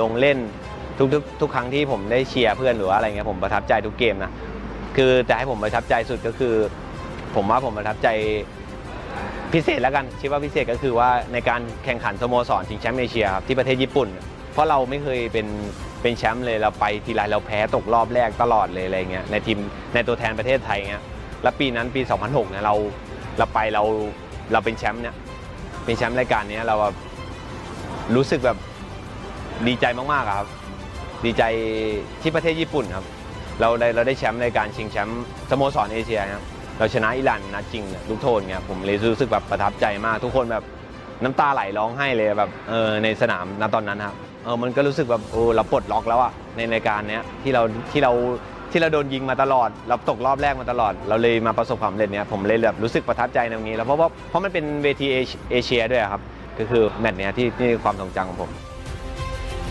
ลงเล่นทุกทุกทุกครั้งที่ผมได้เชียร์เพื่อนหรือว่าอะไรเงี้ยผมประทับใจทุกเกมนะคือแต่ให้ผมประทับใจสุดก็คือ ผมว่าผมประทับใจพิเศษแล้วกันคิดว่าพิเศษก็คือว่าในการแข่งขันสโมสรชิงแชมป์เอเชียครับที่ประเทศญี่ปุ่น เพราะเราไม่เคยเป็นเป็นแชมป์เลยเราไปทีไรเราแพ้ตกรอบแรกตลอดเลยอะไรเงี้ยในทีมในตัวแทนประเทศไทยเงี้ยแล้วปีนั้นปี 2006เนี่ยเราเราไปเราเราเป็นแชมป์เนี่ยเป็นแชมป์รายการนี้เราแบบรู้สึกแบบ ดีใจมากๆครับ ดีใจที่ประเทศญี่ปุ่นครับ เราได้เราได้แชมป์ในการชิงแชมป์สโมสรเอเชียครับเราชนะอิหร่านนัดจริงลูกโทษเนี่ยผมเลยรู้สึกแบบประทับใจมาก ทุกคนแบบน้ำตาไหลร้องไห้เลยแบบเออในสนามณตอนนั้นครับเออมันก็รู้สึกแบบโอ้เราปลดล็อกแล้วอะในรายการเนี้ยที่เราที่เราที่เราโดนยิงมาตลอด เราตกรอบแรกมาตลอด เราเลยมาประสบความสำเร็จเนี้ยผมเลยแบบรู้สึกประทับใจในตรงนี้แล้วเพราะว่าเพราะมันเป็นเวทีเอเชียด้วยครับก็คือแมตช์เนี้ยที่ที่ความทรงจำของผม